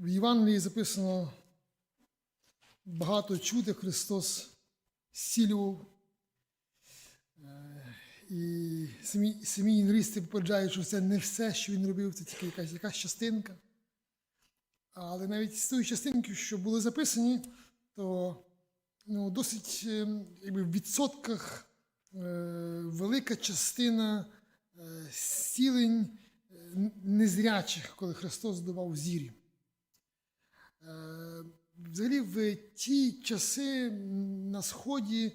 В Євангелії записано багато чути Христос зцілював. Е, І самі, самі попереджають, що це не все, що він робив, це тільки якась, якась частинка. Але навіть з тої частинки, що були записані, то ну, досить е, якби, в відсотках е, велика частина е, зцілень незрячих, коли Христос давав зірі. Е, Взагалі, в ті часи на Сході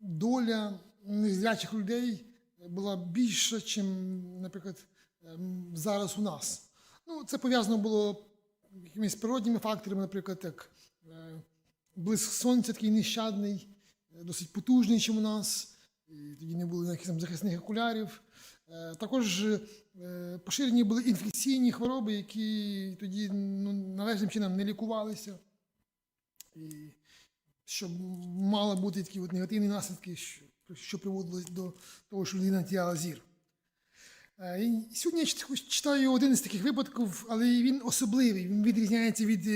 доля незрячих людей була більша, ніж, наприклад, ем, зараз у нас. Ну, це пов'язано було якимись природніми факторами, наприклад, як е, блиск сонця такий нещадний, е, досить потужний, ніж у нас. І тоді не було ніяких захисних окулярів. Е, Також е, поширені були інфекційні хвороби, які тоді ну, належним чином не лікувалися. І що мали бути такі от негативні наслідки, що, що приводило до того, що людина тяла зір. Е, і Сьогодні я читаю один із таких випадків, але він особливий. Він відрізняється від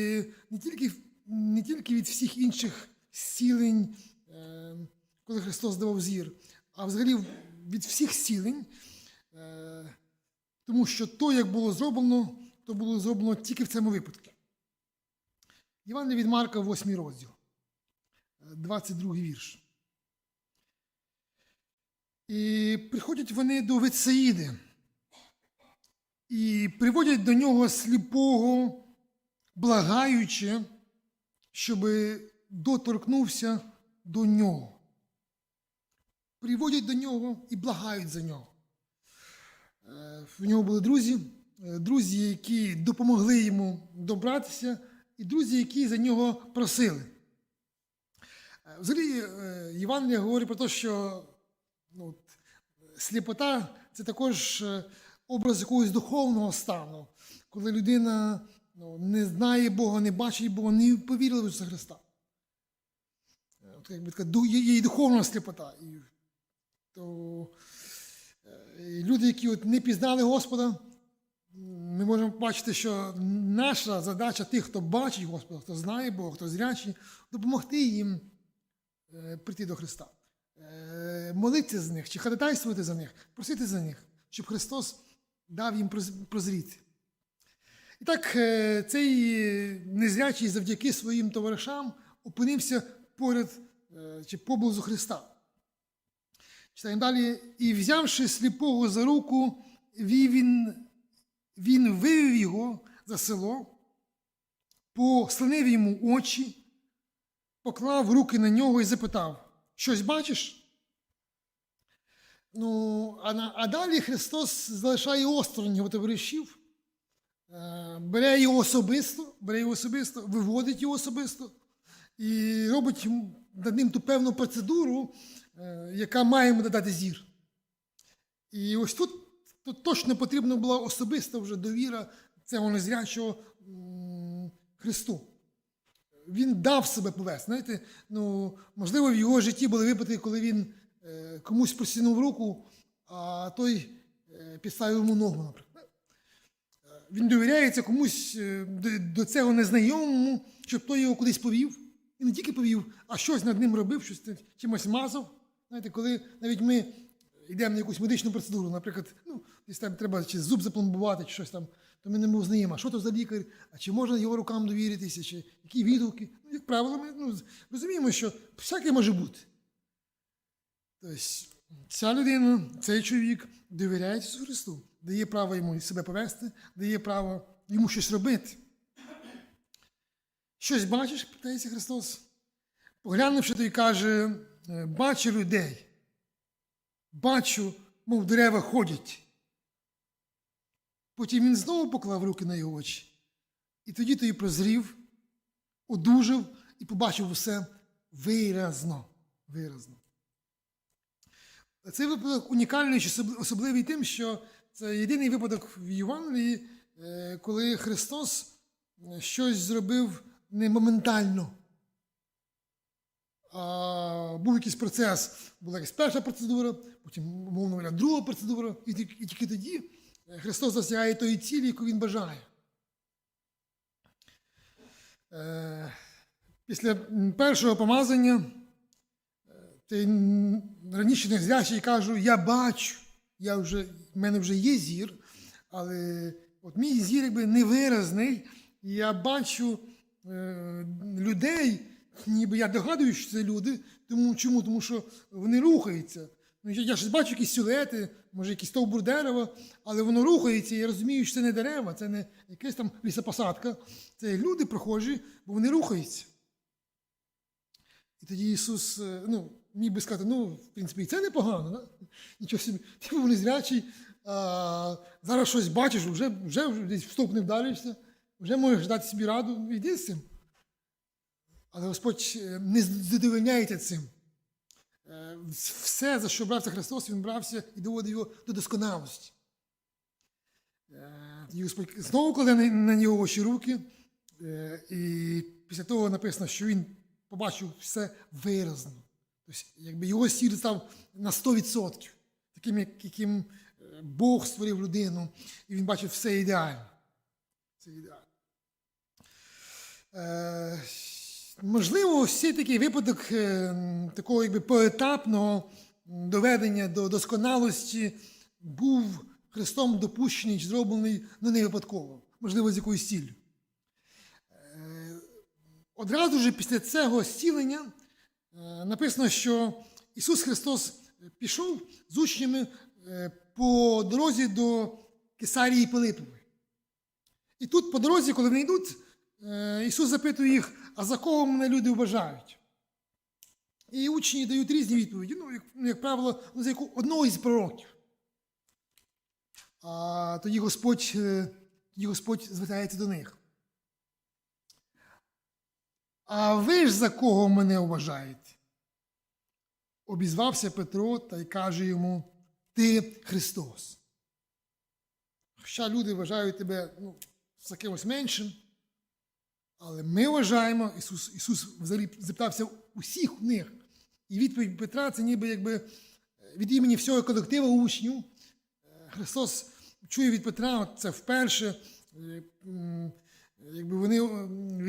не тільки, не тільки від всіх інших зцілень, коли Христос давав зір, а взагалі від всіх зцілень. Е, Тому що то, як було зроблено, то було зроблено тільки в цьому випадку. Іван від Марка, 8 розділ, е, 22 вірш. І приходять вони до Вецеїди і приводять до нього сліпого, благаючи, щоб доторкнувся до нього. Приводять до нього і благають за нього. Е, В нього були друзі, е, друзі, які допомогли йому добратися, і друзі, які за нього просили. Е, Взагалі, Євангелія говорить про те, що ну, от, сліпота це також образ якогось духовного стану, коли людина ну, не знає Бога, не бачить Бога, не повірила в Ісуса Христа. От, якби така, є, і духовна сліпота. І, то, люди, які от не пізнали Господа, ми можемо бачити, що наша задача тих, хто бачить Господа, хто знає Бога, хто зрячий, допомогти їм е, прийти до Христа. Е, Молитися за них, чи ходатайствувати за них, просити за них, щоб Христос дав їм прозріти. І так, е, цей незрячий завдяки своїм товаришам опинився поряд чи поблизу Христа. Читаємо далі. І взявши сліпого за руку, він, він вивів його за село, послинив йому очі, поклав руки на нього і запитав: Щось бачиш? Ну, а, а далі Христос залишає осторонь його товаришів, е, бере його особисто, бере його особисто, виводить його особисто і робить над ним ту певну процедуру, яка має йому додати зір. І ось тут, тут точно потрібна була особиста вже довіра цього незрячого Христу. Він дав себе повести. Знаєте, ну, можливо, в його житті були випадки, коли він е, комусь просінув руку, а той е, підставив йому ногу, наприклад. Е, Він довіряється комусь е, до цього незнайомому, щоб той його кудись повів. І не тільки повів, а щось над ним робив, щось чимось мазав. Знаєте, коли навіть ми йдемо на якусь медичну процедуру, наприклад, ну, десь там треба чи зуб запломбувати, чи щось там, то ми не знаємо, а що то за лікар, а чи можна його рукам довіритися, чи які відгуки. Ну, як правило, ми ну, розуміємо, що всяке може бути. Тобто, ця людина, цей чоловік довіряє Ісусу Христу, дає право йому себе повести, дає право йому щось робити. Щось бачиш, питається Христос. Поглянувши, той каже, «Е, бачу людей, бачу, мов дерева ходять. Потім він знову поклав руки на його очі. І тоді той прозрів, одужав і побачив усе виразно. виразно. Цей випадок унікальний особливий тим, що це єдиний випадок в Євангелії, е, коли Христос е, щось зробив не моментально. Був якийсь процес, була якась перша процедура, потім, мовно говоря, друга процедура, і тільки, і тільки тоді Христос досягає тої цілі, яку Він бажає. Е, Після першого помазання е, м, раніше незрячий кажу, я бачу, я вже, в мене вже є зір, але от мій зір якби невиразний, і я бачу е, людей, ніби я догадуюсь, що це люди. Тому чому? Тому що вони рухаються. Ну, я, я ж бачу якісь силуети, може якийсь стовбур дерева, але воно рухається, і я розумію, що це не дерева, це не якась там лісопосадка. Це люди прохожі, бо вони рухаються. І тоді Ісус е, ну, міг би сказати, ну, в принципі, і це непогано, да? нічого собі, ти був незрячий, а зараз щось бачиш, вже, вже, десь в стовп не вдаришся, вже можеш дати собі раду, йди з цим. Але Господь е, не задовольняється цим. Е, Все, за що брався Христос, Він брався і доводив його до досконалості. Е, Тоді Господь знову кладе на- нього очі руки, і після того написано, що він побачив все виразно. Тобто, якби його сір став на 100%, таким, яким Бог створив людину, і він бачив все ідеально. Це ідеально. Можливо, цей такий випадок е, такого якби поетапного доведення до досконалості був Христом допущений чи зроблений ну, не випадково, можливо, з якоюсь ціллю. Е, Одразу ж після цього зцілення е, написано, що Ісус Христос пішов з учнями по дорозі до Кесарії Пилипової. І тут по дорозі, коли вони йдуть, Ісус запитує їх, а за кого мене люди вважають? І учні дають різні відповіді, ну, як, ну, як правило, за яку одного із пророків. А тоді Господь, е, тоді Господь звертається до них. А ви ж за кого мене вважаєте? Обізвався Петро та й каже йому: Ти Христос. Хоча люди вважають тебе ну, з якимось меншим, але ми вважаємо, Ісус, Ісус взагалі запитався усіх в них. І відповідь Петра це ніби якби е, від імені всього колективу учнів. Е, Христос чує від Петра, це вперше, е, якби вони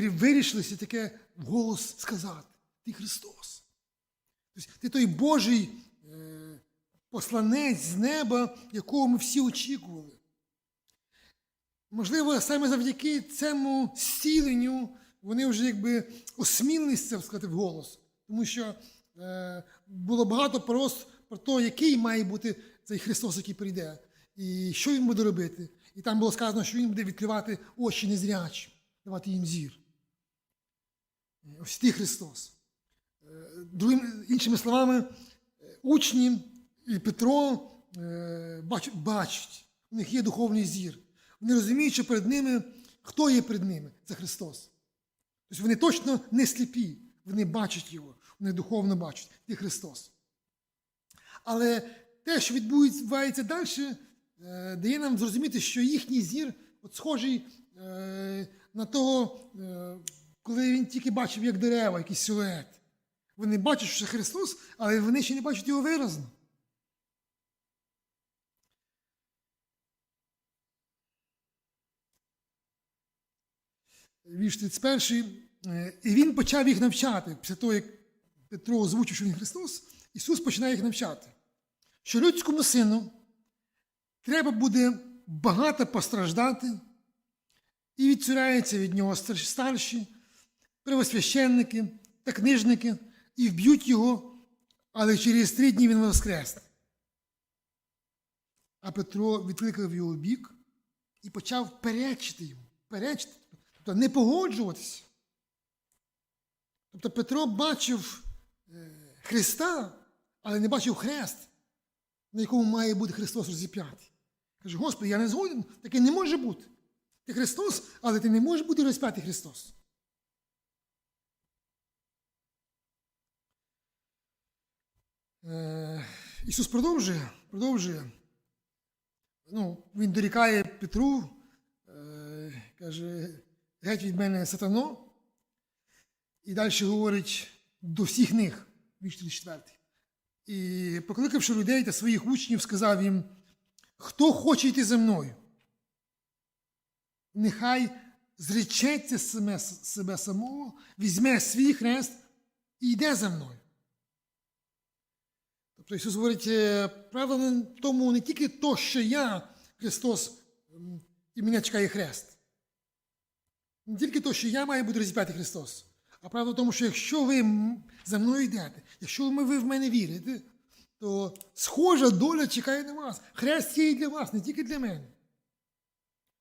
вирішилися таке вголос сказати: Ти Христос. Тобто ти той Божий посланець з неба, якого ми всі очікували. Можливо, саме завдяки цьому зціленню вони вже якби осмілилися це сказати вголос. Тому що е, було багато прост про те, який має бути цей Христос, який прийде, і що він буде робити. І там було сказано, що він буде відкривати очі незрячим, давати їм зір. Ось ти Христос. Е, Другим, іншими словами, учні і Петро е, бачать, у них є духовний зір. Вони розуміють, що перед ними, хто є перед ними? Це Христос. Тобто вони точно не сліпі, вони бачать його, вони духовно бачать, ти Христос. Але те, що відбувається далі, е, дає нам зрозуміти, що їхній зір от схожий е, на того, е, коли він тільки бачив, як дерева, якийсь силует. Вони бачать, що це Христос, але вони ще не бачать його виразно. Вірш 31. Е, І він почав їх навчати. Після того, як Петро озвучив, що він Христос, Ісус починає їх навчати. Що людському сину треба буде багато постраждати, і відцюряються від нього старші- первосвященники та книжники, і вб'ють його, але через три дні він воскресне. А Петро відкликав його бік і почав перечити йому, перечити, тобто не погоджуватися. Тобто Петро бачив е, Христа, але не бачив хрест, на якому має бути Христос розіп'ятий. Каже, Господи, я не згоден, таке не може бути. Ти Христос, але ти не можеш бути розп'ятий Христос. Е, Ісус продовжує, продовжує. Ну, Він дорікає Петру, е, каже, геть від мене сатано. І далі говорить до всіх них, вірш 34. І покликавши людей та своїх учнів, сказав їм, хто хоче йти за мною, нехай зречеться себе, себе самого, візьме свій хрест і йде за мною. Тобто Ісус говорить, е, правда тому не тільки то, що я Христос і мене чекає хрест. Не тільки то, що я маю бути розіп'ятий Христос, а правда в тому, що якщо ви за мною йдете, якщо ви в мене вірите, то схожа доля чекає на вас. Хрест є і для вас, не тільки для мене.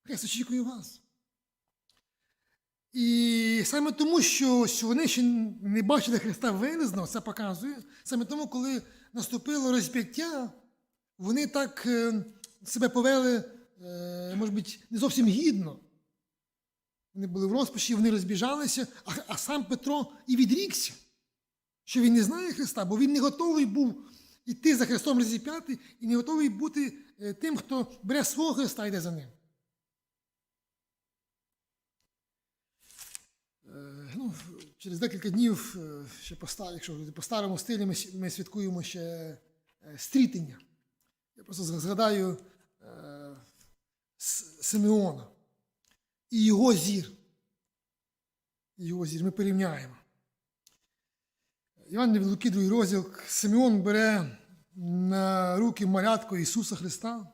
Хрест очікує вас. І саме тому, що, вони ще не бачили Христа виразно, це показує. Саме тому, коли наступило розп'яття, вони так е, себе повели, е, може бути, не зовсім гідно. Вони були в розпачі, вони розбіжалися, а, а сам Петро і відрікся, що він не знає Христа, бо він не готовий був іти за Христом розіп'яти і не готовий бути е, тим, хто бере свого Христа і йде за ним. Е, Ну, через декілька днів, е, ще по, якщо по старому стилі, ми, ми святкуємо ще стрітення. Я просто згадаю Симеона і його зір. Його зір ми порівняємо. Іван від Луки, другий розділ, Симеон бере на руки малятко Ісуса Христа.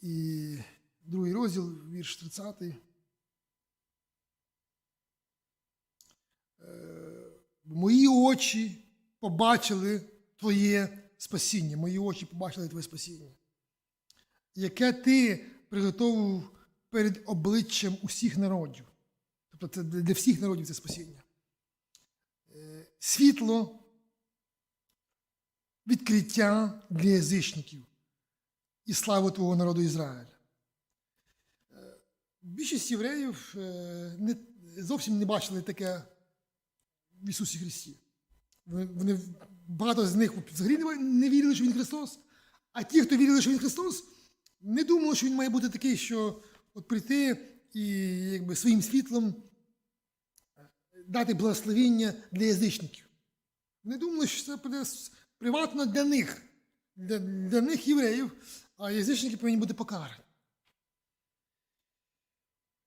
І другий розділ, вірш 30. Мої очі побачили Твоє спасіння. Мої очі побачили Твоє спасіння, яке ти приготовив перед обличчям усіх народів. Тобто це для всіх народів це спасіння. Е, Світло, відкриття для язичників і славу Твого народу Ізраїля. Е, Більшість євреїв е, не, зовсім не бачили таке в Ісусі Христі. Вони, багато з них взагалі не вірили, що Він Христос. А ті, хто вірили, що Він Христос, не думали, що Він має бути такий, що от прийти і якби, своїм світлом дати благословіння для язичників. Вони думали, що це буде приватно для них, для, для них євреїв, а язичники повинні бути покарані.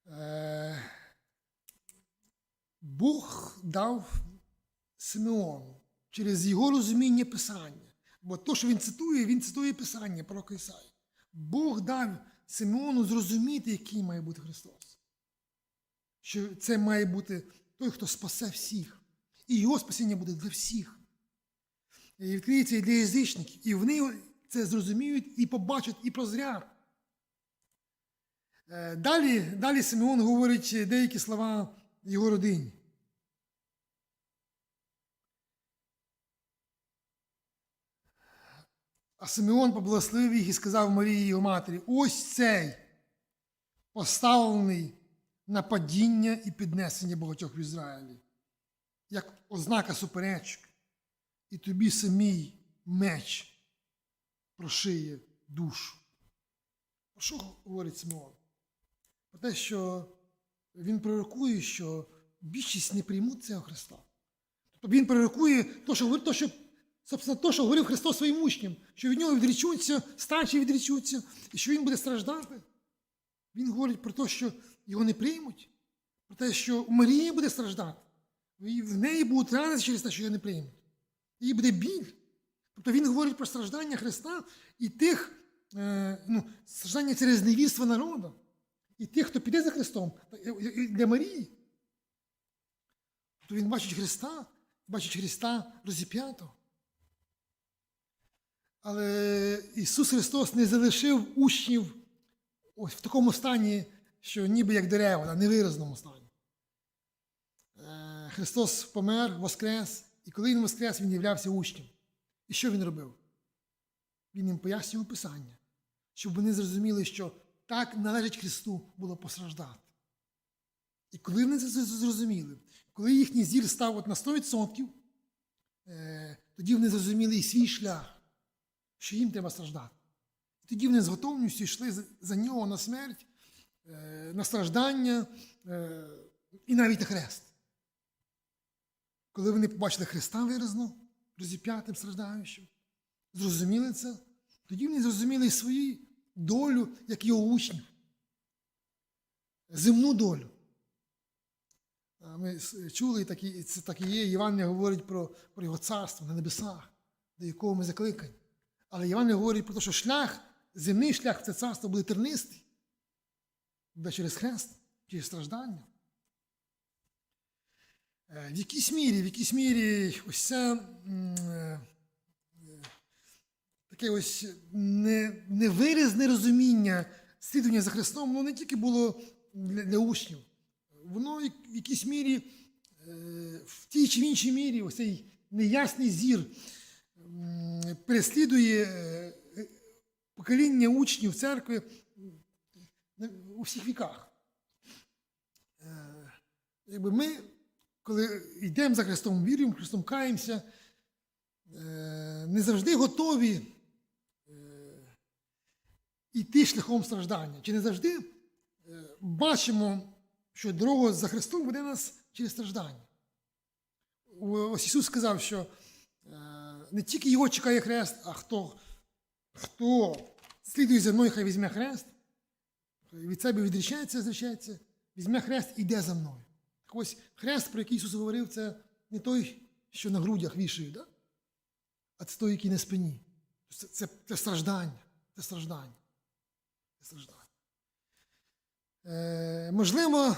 Е, Бог дав Симеону через його розуміння Писання. Бо то, що він цитує, він цитує Писання пророка Ісаї. Бог дав Симеону зрозуміти, який має бути Христос. Що це має бути той, хто спасе всіх. І його спасіння буде для всіх. І відкриється і для язичників. І вони це зрозуміють і побачать, і прозрять. Е, Далі, далі Симеон говорить деякі слова його родині. А Симеон поблагословив їх і сказав Марії його матері: ось цей поставлений на падіння і піднесення багатьох в Ізраїлі, як ознака суперечок, і тобі самій меч прошиє душу. Про що говорить Симеон? Про те, що він пророкує, що більшість не приймуть цього Христа. Тобто він пророкує то, що говорить, то, що, собственно, то, що говорив Христос своїм учням, що від нього відрічуться, старші відрічуться, і що він буде страждати. Він говорить про те, що його не приймуть, про те, що Марія буде страждати. І в неї будуть рани через те, що його не приймуть. Їй буде біль. Тобто він говорить про страждання Христа і тих, е, ну, страждання через невірство народу, і тих, хто піде за Христом, і для Марії. Тобто він бачить Христа, бачить Христа розіп'ятого. Але Ісус Христос не залишив учнів ось в такому стані, що ніби як дерева, на невиразному стані. Е, Христос помер, воскрес, і коли Він воскрес, Він являвся учням. І що Він робив? Він їм пояснював Писання, щоб вони зрозуміли, що так належить Христу було постраждати. І коли вони це зрозуміли, коли їхній зір став от на 100%, е, тоді вони зрозуміли і свій шлях, що їм треба страждати. Тоді вони з готовністю йшли за- нього на смерть, е, на страждання е, і навіть на хрест. Коли вони побачили Христа виразно, розіп'ятим страждаючим, зрозуміли це, тоді вони зрозуміли і свою долю, як його учнів. земну долю. Ми чули, і це так і є. Євангелія говорить про, про його царство на небесах, до якого ми закликані. Але Євангелія говорить про те, що шлях, земний шлях в це царство буде тернистий. Буде через хрест, через страждання. Е, В якійсь мірі, в якійсь мірі ось це е, таке ось не- невиразне розуміння слідування за Христом, воно не тільки було для, для учнів, воно в якійсь мірі, е, в тій чи в іншій мірі, ось цей неясний зір переслідує е, покоління учнів церкви е, у всіх віках. Е, Якби ми, коли йдемо за Христом, віримо, Христом каємося, не завжди готові йти шляхом страждання. Чи не завжди бачимо, що дорога за Христом веде нас через страждання. Ось Ісус сказав, що не тільки його чекає хрест, а хто, хто слідує за мною, хай візьме хрест, від себе відрічається, зречається, візьме хрест і йде за мною. Так ось хрест, про який Ісус говорив, це не той, що на грудях вішають, да? а це той, який на спині. Це, це, це страждання. Це страждання. Це страждання. Е, можливо,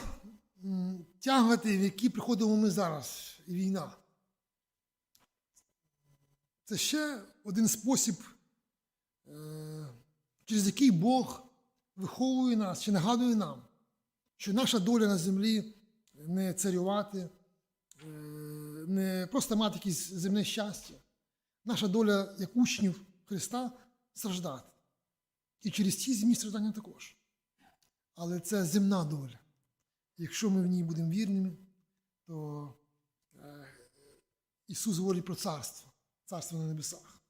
тягати, в які приходимо ми зараз, і війна. Це ще один спосіб, е, через який Бог виховує нас чи нагадує нам, що наша доля на землі не царювати, е, не просто мати якесь земне щастя. Наша доля як учнів Христа страждати. І через ці земні страждання також. Але це земна доля. Якщо ми в ній будемо вірними, то е, Ісус говорить про царство, царство на небесах.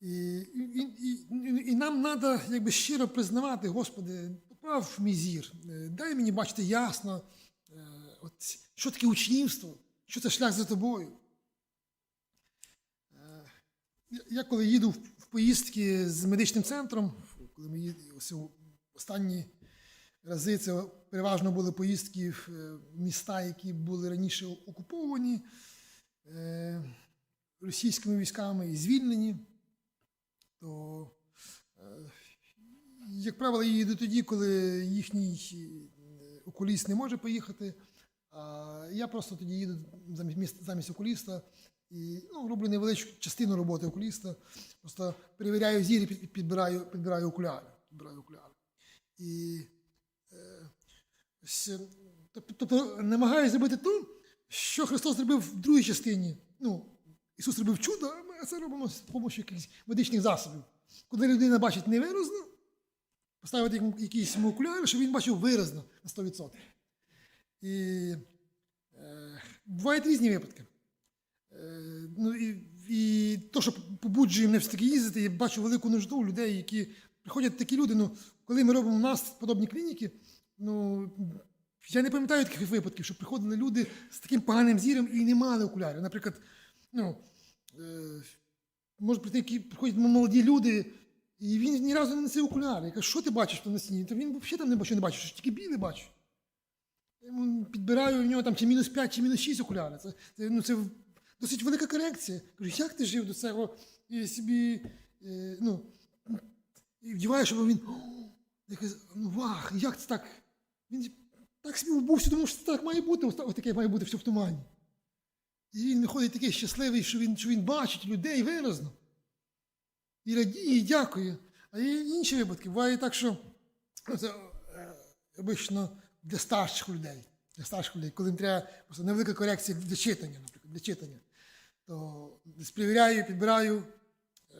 І, і, і, і, нам треба якби щиро признавати, Господи, поправ мій зір, е, дай мені бачити ясно, е, от, що таке учнівство, що це шлях за тобою. Е, я- коли їду в поїздки з медичним центром, коли ми їд- ось останні рази це переважно були поїздки в міста, які були раніше окуповані російськими військами і звільнені, то, е, як правило, я їду тоді, коли їхній е, окуліст не може поїхати. А я просто тоді їду замість, замість окуліста і ну, роблю невеличку частину роботи окуліста. Просто перевіряю зір і підбираю, підбираю окуляри. Підбираю окуляри. І е, ось, е, тобто намагаюся зробити те, що Христос зробив в другій частині. Ну, Ісус робив чудо, а ми це робимо з допомогою якихось медичних засобів. Коли людина бачить невиразно, поставити якісь окуляри, щоб він бачив виразно на 100%. І е, бувають різні випадки. Е, ну, і, і то, що побуджує мене все-таки їздити, я бачу велику нужду у людей, які приходять такі люди. Ну, коли ми робимо у нас подобні клініки, ну, я не пам'ятаю таких випадків, що приходили люди з таким поганим зіром і не мали окулярів. Наприклад, ну, е, може прийти, які приходять молоді люди, і він ні разу не несе окуляри. Я кажу, що ти бачиш там на стіні? Та він взагалі там не бачить, не бачить, що тільки біле бачить. Я підбираю, у нього там чи мінус 5, чи мінус 6 окуляри. Це, це, ну, це досить велика корекція. Кажу, як ти жив до цього і собі, е, ну, і вдіваєш, щоб він. Я кажу, ну вах, як це так? Він так собі вбувся, тому що так має бути, ось таке має бути все в тумані. І він виходить такий щасливий, що він, що він бачить людей виразно. І радіє, і дякує. А є інші випадки. Буває так, що ну, це е, обично для старших людей. Для старших людей, коли їм треба просто невелика корекція для читання, наприклад, для читання. То перевіряю, підбираю, е,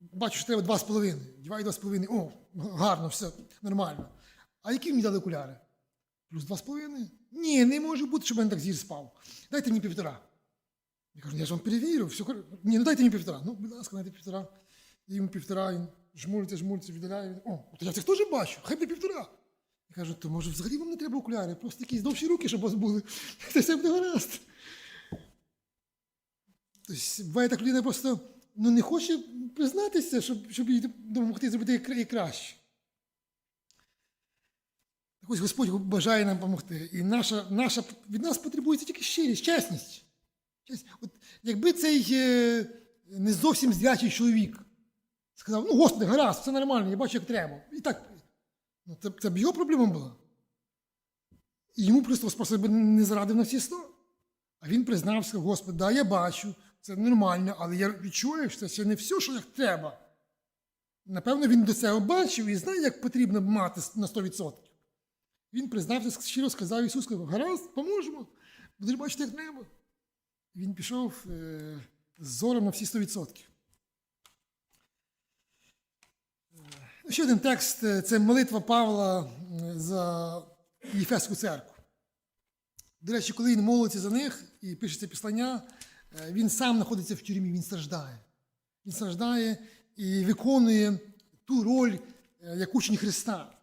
бачу, що треба два з половиною. Діваю два з половиною. О, гарно, все, нормально. А які мені дали окуляри? Плюс два з половиною? Ні, не може бути, щоб в мене так зір спав. Дайте мені півтора. Я кажу, я ж вам перевірю, все Ні, ну дайте мені півтора. Ну, будь ласка, дайте півтора. Я йому півтора, він жмуриться, жмуриться, віддаляє. Він, О, то я це теж бачу, хай би півтора. Я кажу, то може взагалі вам не треба окуляри, просто якісь довші руки, щоб у вас були. Це все буде гаразд. Тобто, буває так людина просто ну, не хоче признатися, щоб, щоб їй допомогти зробити краще. Так ось Господь бажає нам допомогти. І наша, наша, від нас потребується тільки щирість, чесність. Честь. От, якби цей е, не зовсім зрячий чоловік сказав, ну, Господи, гаразд, все нормально, я бачу, як треба. І так, ну, це, це б його проблема була. І йому просто би не зарадив на всі сто. А він признався, Господи, да, я бачу, це нормально, але я відчуваю, що це не все, що як треба. Напевно, він до цього бачив і знає, як потрібно мати на 100%. Він признався, щиро сказав Ісус, сказав, гаразд, поможемо. Будеш бачити, як небо. Він пішов е, з зором на всі 100%. Е, Ще один текст е, це молитва Павла е, за Єфеську церкву. До речі, коли він молиться за них і пише це післання, він сам знаходиться в тюрмі, він страждає. Він страждає і виконує ту роль, як учень Христа.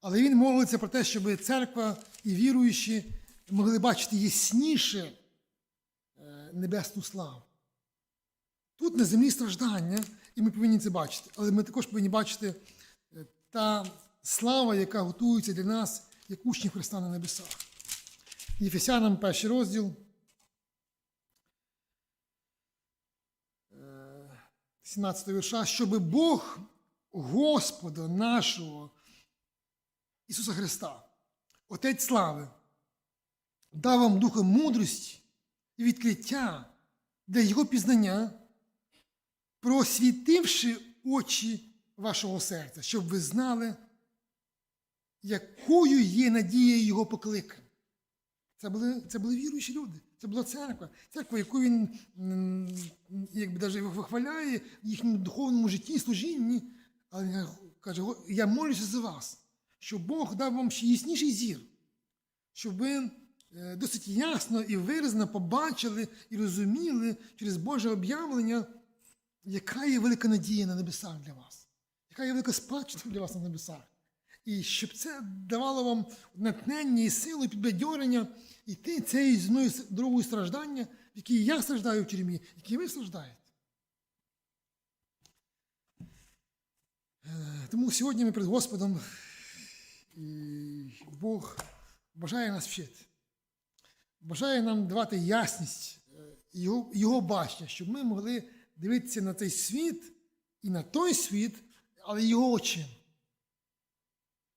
Але він молиться про те, щоб церква і віруючі могли бачити ясніше е, небесну славу. Тут на землі страждання, і ми повинні це бачити. Але ми також повинні бачити е, та слава, яка готується для нас, як учнів Христа на небесах. Єфесянам перший розділ. е, 17 вірша, щоб Бог Господа нашого Ісуса Христа, Отець слави, дав вам духа мудрості і відкриття для Його пізнання, просвітивши очі вашого серця, щоб ви знали, якою є надія Його покликання. Це були, це були віруючі люди, це була церква, церква, яку він якби навіть вихваляє в їхньому духовному житті, служінні. Але каже, я молюся за вас, щоб Бог дав вам ще ясніший зір, щоб ви е, досить ясно і виразно побачили і розуміли через Боже об'явлення, яка є велика надія на небесах для вас, яка є велика спадщина для вас на небесах. І щоб це давало вам натхнення і силу, і підбадьорення йти цією дорогою страждання, в якій я страждаю в тюрмі, в якій ви страждаєте. Е, Тому сьогодні ми перед Господом Бог бажає нас вчити, бажає нам давати ясність е, його, його бачення, щоб ми могли дивитися на цей світ і на той світ, але його очима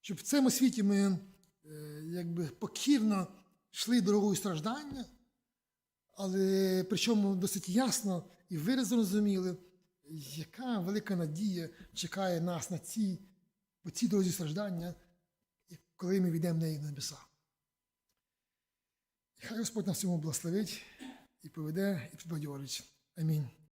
щоб в цьому світі ми е, якби покірно йшли дорогою страждання, але причому досить ясно і виразно розуміли, яка велика надія чекає нас на цій, по цій дорозі страждання, коли ми війдемо в неї на небеса. Хай Господь нас цьому благословить і поведе, і підбадьорить. Амінь.